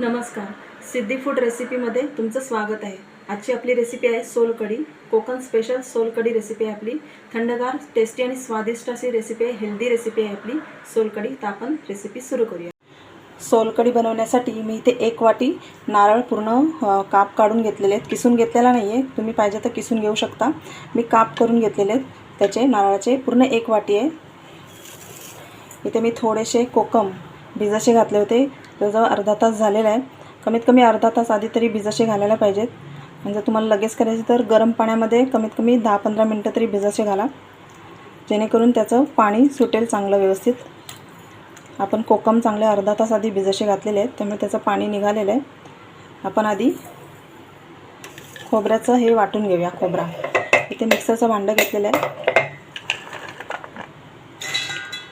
नमस्कार. सिद्धी फूड रेसिपीमध्ये तुमचं स्वागत आहे. आजची आपली रेसिपी आहे सोलकढी. कोकण स्पेशल सोलकढी रेसिपी आहे आपली. थंडगार टेस्टी आणि स्वादिष्ट अशी रेसिपी आहे. हेल्दी रेसिपी आहे आपली. सोलकढी तर आपण रेसिपी सुरू करूया. सोलकढी बनवण्यासाठी मी इथे एक वाटी नारळ पूर्ण काप काढून घेतलेले आहेत. किसून घेतलेला नाही आहे तुम्ही पाहिजे तर किसून घेऊ शकता. मी काप करून घेतलेले आहेत. त्याचे नारळाचे पूर्ण एक वाटी आहे. इथे मी थोडेसे कोकम भिजाशे घातले होते. जवळजवळ अर्धा तास झालेला आहे. कमीत कमी अर्धा तास आधी तरी भिजाशे घालायला पाहिजेत. म्हणजे तुम्हाला लगेच करायचे तर गरम पाण्यामध्ये कमीत कमी दहा पंधरा मिनटं तरी भिजाशे घाला. जेणेकरून त्याचं पाणी सुटेल चांगलं व्यवस्थित. आपण कोकम चांगले अर्धा तास आधी भिजाशे घातलेले आहेत त्यामुळे त्याचं पाणी निघालेलं आहे. आपण आधी खोबऱ्याचं हे वाटून घेऊया खोबरा. इथे मिक्सरचं भांडं घेतलेलं आहे.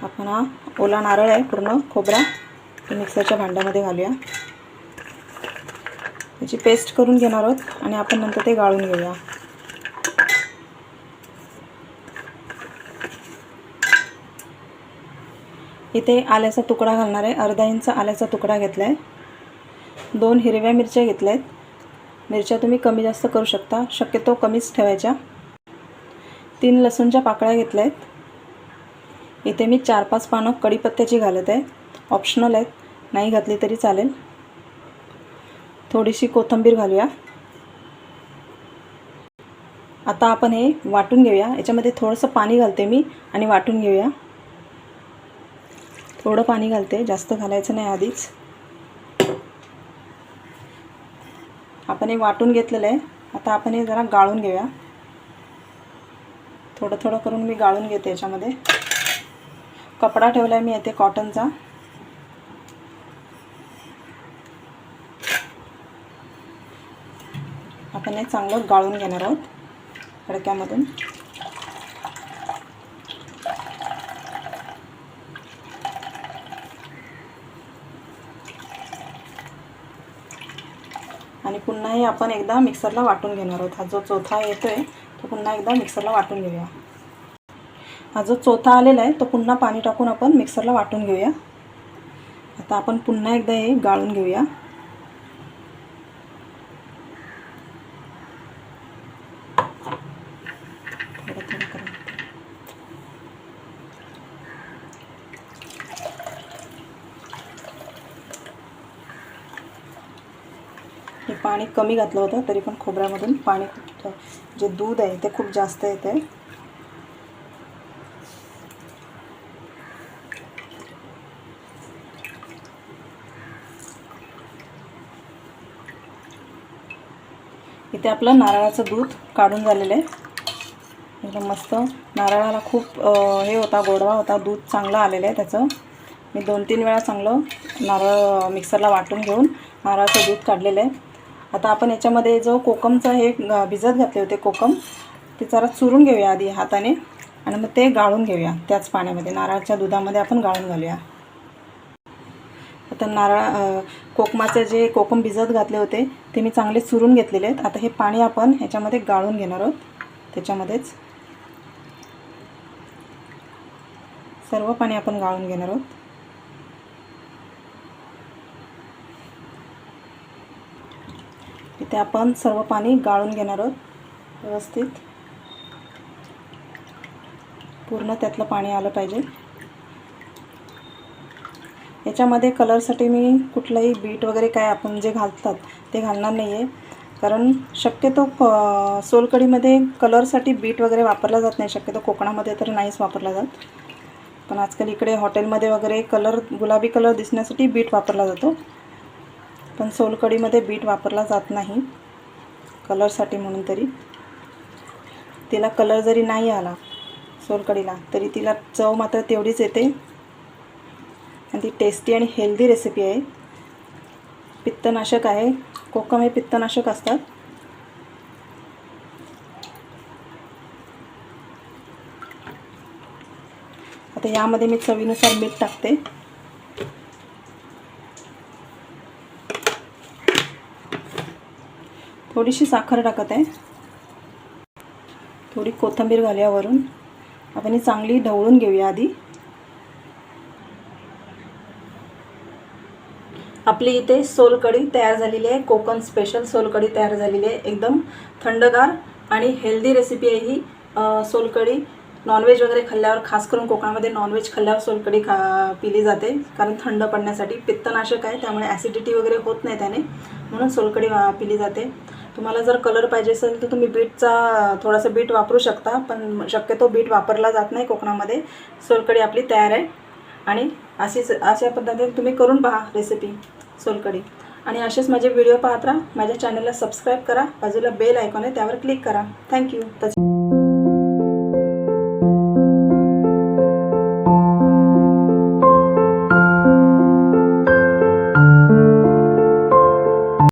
आपण हा ओला नारळ आहे पूर्ण खोबरा. मिक्सरच्या भांड्यामध्ये घालूया. त्याची पेस्ट करून घेणार आहोत आणि आपण नंतर ते गाळून घेऊया. इथे आल्याचा तुकडा घालणार आहे. अर्धा इंच आल्याचा तुकडा घेतला आहे दोन हिरव्या मिरच्या घेतल्या आहेत मिरच्या तुम्ही कमी जास्त करू शकता. शक्यतो कमीच ठेवायच्या. तीन लसूणच्या पाकळ्या घेतल्या आहेत इथे मी चार पाच पानं कढीपत्त्याची घालत आहे. ऑप्शनल आहेत. नाही घातली तरी चालेल. थोडीशी कोथिंबीर घालूया. आता आपण हे वाटून घेऊया. याच्यामध्ये थोडंसं पाणी घालते मी आणि वाटून घेऊया. थोडं पाणी घालते. जास्त घालायचं नाही आधीच. आपण हे वाटून घेतलेलं आहे. आता आपण हे जरा गाळून घेऊया. थोडं थोडं करून मी गाळून घेते याच्यामध्ये. कपडा ठेवला आहे मी येते कॉटनचा आपण हे चांगलं गाळून घेणार आहोत खडक्यामधून. आणि पुन्हा हे आपण एकदा मिक्सरला वाटून घेणार आहोत. हा जो चौथा येतोय तो पुन्हा एकदा मिक्सरला वाटून घेऊया. हा जो चौथा आलेला आहे तो पुन्हा पाणी टाकून आपण मिक्सरला वाटून घेऊया. आता आपण पुन्हा एकदा हे गाळून घेऊया थोडं थोडं करून हे पाणी कमी घातलं होतं तरी पण खोबऱ्यामधून पाणी खूप जे दूध आहे ते खूप जास्त येत आहे इथे आपलं नारळाचं दूध काढून झालेलं आहे. एकदम मस्त. नारळाला खूप हे होता गोडवा होता दूध चांगलं आलेलं आहे त्याचं. मी दोन तीन वेळा चांगलं नारळ मिक्सरला वाटून घेऊन नारळाचं दूध काढलेलं आहे. आता आपण याच्यामध्ये जो कोकमचं हे भिजत घातले होते कोकम ते जरा चुरून घेऊया आधी हाताने आणि मग ते गाळून घेऊया त्याच पाण्यामध्ये. नारळाच्या दुधामध्ये आपण गाळून घालूया. आता नारळ कोकमाचे जे कोकम भिजत घातले होते ते मी चांगले चुरून घेतलेले आहेत. आता हे पाणी आपण ह्याच्यामध्ये गाळून घेणार आहोत. त्याच्यामध्येच. सर्व पाणी आपण गाळून घेणार आहोत. इथे आपण सर्व पाणी गाळून घेणार आहोत व्यवस्थित. पूर्ण त्यातलं पाणी आलं पाहिजे. याच्यामध्ये कलरसाठी मी कुठलंही बीट वगैरे काय आपण जे घालतात ते घालणार नाही आहे कारण शक्यतो क- सोलकढीमध्ये कलरसाठी बीट वगैरे वापरला जात नाही. शक्यतो कोकणामध्ये तर नाहीच वापरला जात. पण आजकाल इकडे हॉटेलमध्ये वगैरे कलर गुलाबी कलर दिसण्यासाठी बीट वापरला जातो. पण सोलकढीमध्ये बीट वापरला जात नाही. कलरसाठी म्हणून तरी. तिला कलर जरी नाही आला सोलकढीला तरी तिला चव मात्र तेवढीच येते. आणि ती टेस्टी आणि हेल्दी रेसिपी आहे. पित्तनाशक आहे. कोकम हे पित्तनाशक असतात. आता यामध्ये मी चवीनुसार मीठ टाकते. थोडीशी साखर टाकत आहे. थोडी कोथिंबीर घाल्यावरून. आपण ही चांगली ढवळून घेऊया आधी. आपली इथे सोलकढी तयार झालेली आहे. कोकण स्पेशल सोलकढी तयार झालेली आहे. एकदम थंडगार आणि हेल्दी रेसिपी आहे ही सोलकढी. नॉनव्हेज वगैरे खाल्ल्यावर खास करून कोकणामध्ये नॉनव्हेज खाल्ल्यावर सोलकढी खा पिली जाते. कारण थंड पडण्यासाठी पित्तनाशक आहे त्यामुळे ॲसिडिटी वगैरे होत नाही त्याने. म्हणून सोलकढी वा- पिली जाते. तुम्हाला जर कलर पाहिजे असेल तर तुम्ही बीटचा थोडासा बीट वापरू शकता. पण शक्यतो बीट वापरला जात नाही कोकणामध्ये. सोलकढी आपली तयार आहे. आणि अशीच अशा पद्धतीने तुम्ही करून पहा रेसिपी सोलकढी. आणि असेच माझे व्हिडिओ पाहत राहा. माझ्या चॅनलला सबस्क्राईब करा. बाजूला बेल आयकॉन आहे त्यावर क्लिक करा. थँक्यू तसे